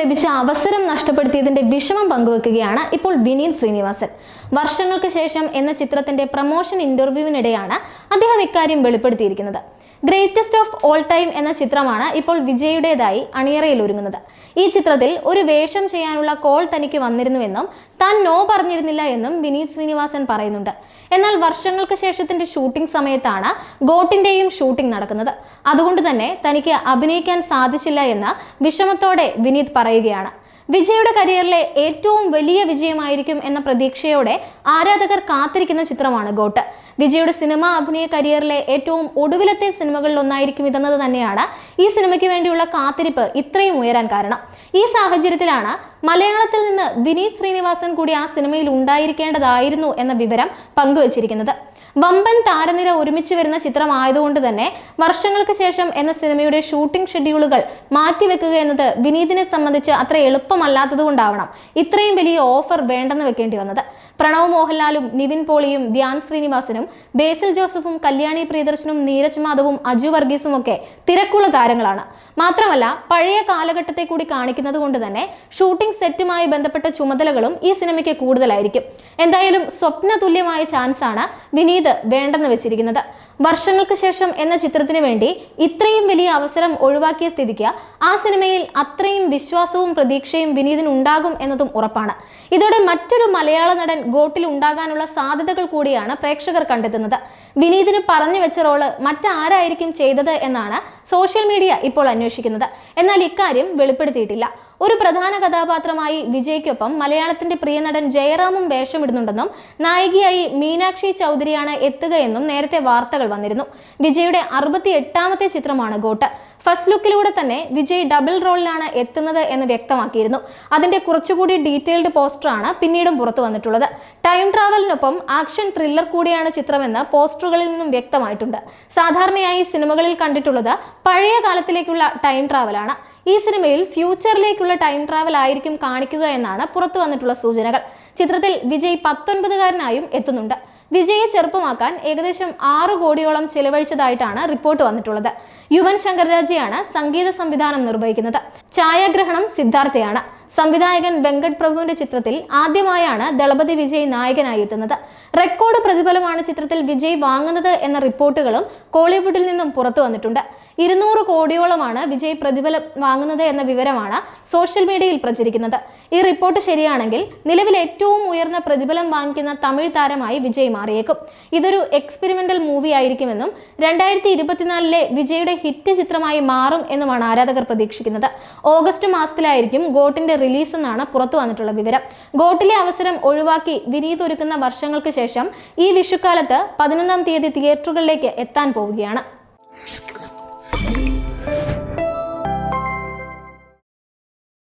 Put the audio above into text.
ലഭിച്ച അവസരം നഷ്ടപ്പെടുത്തിയതിന്റെ വിഷമം പങ്കുവെക്കുകയാണ് ഇപ്പോൾ വിനീത് ശ്രീനിവാസൻ. വർഷങ്ങൾക്ക് ശേഷം എന്ന ചിത്രത്തിന്റെ പ്രമോഷൻ ഇന്റർവ്യൂവിനിടെയാണ് അദ്ദേഹം ഇക്കാര്യം വെളിപ്പെടുത്തിയിരിക്കുന്നത്. ഗ്രേറ്റസ്റ്റ് ഓഫ് ഓൾ ടൈം എന്ന ചിത്രമാണ് ഇപ്പോൾ വിജയുടേതായി അണിയറയിൽ ഒരുങ്ങുന്നത്. ഈ ചിത്രത്തിൽ ഒരു വേഷം ചെയ്യാനുള്ള കോൾ തനിക്ക് വന്നിരുന്നുവെന്നും താൻ നോ പറഞ്ഞിരുന്നില്ല എന്നും വിനീത് ശ്രീനിവാസൻ പറയുന്നുണ്ട്. എന്നാൽ വർഷങ്ങൾക്ക് ശേഷത്തിന്റെ ഷൂട്ടിംഗ് സമയത്താണ് ഗോട്ടിന്റെയും ഷൂട്ടിംഗ് നടക്കുന്നത്. അതുകൊണ്ട് തന്നെ തനിക്ക് അഭിനയിക്കാൻ സാധിച്ചില്ല എന്ന് വിഷമത്തോടെ വിനീത് പറയുകയാണ്. വിജയുടെ കരിയറിലെ ഏറ്റവും വലിയ വിജയമായിരിക്കും എന്ന പ്രതീക്ഷയോടെ ആരാധകർ കാത്തിരിക്കുന്ന ചിത്രമാണ് ഗോട്ട്. വിജയുടെ സിനിമ അഭിനയ കരിയറിലെ ഏറ്റവും ഒടുവിലത്തെ സിനിമകളിൽ ഒന്നായിരിക്കും ഇതെന്നത് തന്നെയാണ് ഈ സിനിമയ്ക്ക് വേണ്ടിയുള്ള കാത്തിരിപ്പ് ഇത്രയും ഉയരാൻ കാരണം. ഈ സാഹചര്യത്തിലാണ് മലയാളത്തിൽ നിന്ന് വിനീത് ശ്രീനിവാസൻ കൂടി ആ സിനിമയിൽ ഉണ്ടായിരിക്കേണ്ടതായിരുന്നു എന്ന വിവരം പങ്കുവച്ചിരിക്കുന്നത്. വമ്പൻ താരനിര ഒരുമിച്ച് വരുന്ന ചിത്രമായതുകൊണ്ട് തന്നെ വർഷങ്ങൾക്ക് ശേഷം എന്ന സിനിമയുടെ ഷൂട്ടിംഗ് ഷെഡ്യൂളുകൾ മാറ്റിവെക്കുക എന്നത് വിനീതിനെ സംബന്ധിച്ച് അത്ര എളുപ്പമല്ലാത്തതുകൊണ്ടാവണം ഇത്രയും വലിയ ഓഫർ വേണ്ടെന്ന് വെക്കേണ്ടി വന്നത്. പ്രണവ് മോഹൻലാലും നിവിൻ പോളിയും ധ്യാൻ ശ്രീനിവാസനും ബേസിൽ ജോസഫും കല്യാണി പ്രിയദർശനും നീരജ് മാധവും അജു വർഗീസും ഒക്കെ തിരക്കുള്ള താരങ്ങളാണ്. മാത്രമല്ല പഴയ കാലഘട്ടത്തെ കൂടി കാണിക്കുന്നത് കൊണ്ട് തന്നെ ഷൂട്ടിംഗ് സെറ്റുമായി ബന്ധപ്പെട്ട ചുമതലകളും ഈ സിനിമയ്ക്ക് കൂടുതലായിരിക്കും. എന്തായാലും സ്വപ്ന തുല്യമായ ചാൻസാണ് വിനീത് വേണ്ടെന്ന് വെച്ചിരിക്കുന്നത്. വർഷങ്ങൾക്ക് ശേഷം എന്ന ചിത്രത്തിന് വേണ്ടി ഇത്രയും വലിയ അവസരം ഒഴിവാക്കിയ സ്ഥിതിക്ക് ആ സിനിമയിൽ അത്രയും വിശ്വാസവും പ്രതീക്ഷയും വിനീതിന് ഉണ്ടാകും എന്നതും ഉറപ്പാണ്. ഇതോടെ മറ്റൊരു മലയാള നടൻ ഗോട്ടിൽ ഉണ്ടാകാനുള്ള സാധ്യതകൾ കൂടിയാണ് പ്രേക്ഷകർ കണ്ടെത്തുന്നത്. വിനീതിന് പറഞ്ഞു വെച്ച റോൾ മറ്റാരായിരിക്കും ചെയ്തത് എന്നാണ് സോഷ്യൽ മീഡിയ ഇപ്പോൾ അന്വേഷിക്കുന്നത്. എന്നാൽ ഇക്കാര്യം വെളിപ്പെടുത്തിയിട്ടില്ല. ഒരു പ്രധാന കഥാപാത്രമായി വിജയ്ക്കൊപ്പം മലയാളത്തിന്റെ പ്രിയ നടൻ ജയറാമും വേഷമിടുന്നുണ്ടെന്നും നായികയായി മീനാക്ഷി ചൗധരിയാണ് എത്തുകയെന്നും നേരത്തെ വാർത്തകൾ വന്നിരുന്നു. വിജയുടെ അറുപത്തി എട്ടാമത്തെ ചിത്രമാണ് ഗോട്ട്. ഫസ്റ്റ് ലുക്കിലൂടെ തന്നെ വിജയ് ഡബിൾ റോളിലാണ് എത്തുന്നത് എന്ന് വ്യക്തമാക്കിയിരുന്നു. അതിന്റെ കുറച്ചുകൂടി ഡീറ്റെയിൽഡ് പോസ്റ്ററാണ് പിന്നീടും പുറത്തു വന്നിട്ടുള്ളത്. ടൈം ട്രാവലിനൊപ്പം ആക്ഷൻ ത്രില്ലർ കൂടിയാണ് ചിത്രമെന്ന് പോസ്റ്ററുകളിൽ നിന്നും വ്യക്തമായിട്ടുണ്ട്. സാധാരണയായി സിനിമകളിൽ കണ്ടിട്ടുള്ളത് പഴയ കാലത്തിലേക്കുള്ള ടൈം ട്രാവലാണ്. ഈ സിനിമയിൽ ഫ്യൂച്ചറിലേക്കുള്ള ടൈം ട്രാവൽ ആയിരിക്കും കാണിക്കുക എന്നാണ് പുറത്തു വന്നിട്ടുള്ള സൂചനകൾ. ചിത്രത്തിൽ വിജയ് പത്തൊൻപതുകാരനായും എത്തുന്നുണ്ട്. വിജയെ ചെറുപ്പമാക്കാൻ ഏകദേശം ആറു കോടിയോളം ചെലവഴിച്ചതായിട്ടാണ് റിപ്പോർട്ട് വന്നിട്ടുള്ളത്. യുവൻ ശങ്കർ രാജയാണ് സംഗീത സംവിധാനം നിർവഹിക്കുന്നത്. ഛായാഗ്രഹണം സിദ്ധാർത്ഥയാണ്. സംവിധായകൻ വെങ്കട് പ്രഭുവിന്റെ ചിത്രത്തിൽ ആദ്യമായാണ് ദളപതി വിജയ് നായകനായി എത്തുന്നത്. റെക്കോർഡ് പ്രതിഫലമാണ് ചിത്രത്തിൽ വിജയ് വാങ്ങുന്നത് എന്ന റിപ്പോർട്ടുകളും കോളിവുഡിൽ നിന്നും പുറത്തു വന്നിട്ടുണ്ട്. ഇരുന്നൂറ് കോടിയോളമാണ് വിജയ് പ്രതിഫലം വാങ്ങുന്നത് എന്ന വിവരമാണ് സോഷ്യൽ മീഡിയയിൽ പ്രചരിക്കുന്നത്. ഈ റിപ്പോർട്ട് ശരിയാണെങ്കിൽ നിലവിൽ ഏറ്റവും ഉയർന്ന പ്രതിഫലം വാങ്ങിക്കുന്ന തമിഴ് താരമായി വിജയ് മാറിയേക്കും. ഇതൊരു എക്സ്പെരിമെന്റൽ മൂവി ആയിരിക്കുമെന്നും രണ്ടായിരത്തി ഇരുപത്തിനാലിലെ വിജയുടെ ഹിറ്റ് ചിത്രമായി മാറും എന്നുമാണ് ആരാധകർ പ്രതീക്ഷിക്കുന്നത്. ഓഗസ്റ്റ് മാസത്തിലായിരിക്കും ഗോട്ടിന്റെ റിലീസ് എന്നാണ് പുറത്തു വന്നിട്ടുള്ള വിവരം. ഗോട്ടിലെ അവസരം ഒഴിവാക്കി വിനീത് ഒരുക്കുന്ന വർഷങ്ങൾക്ക് ശേഷം ഈ വിഷുക്കാലത്ത് പതിനൊന്നാം തീയതി തിയേറ്ററുകളിലേക്ക് എത്താൻ പോവുകയാണ്.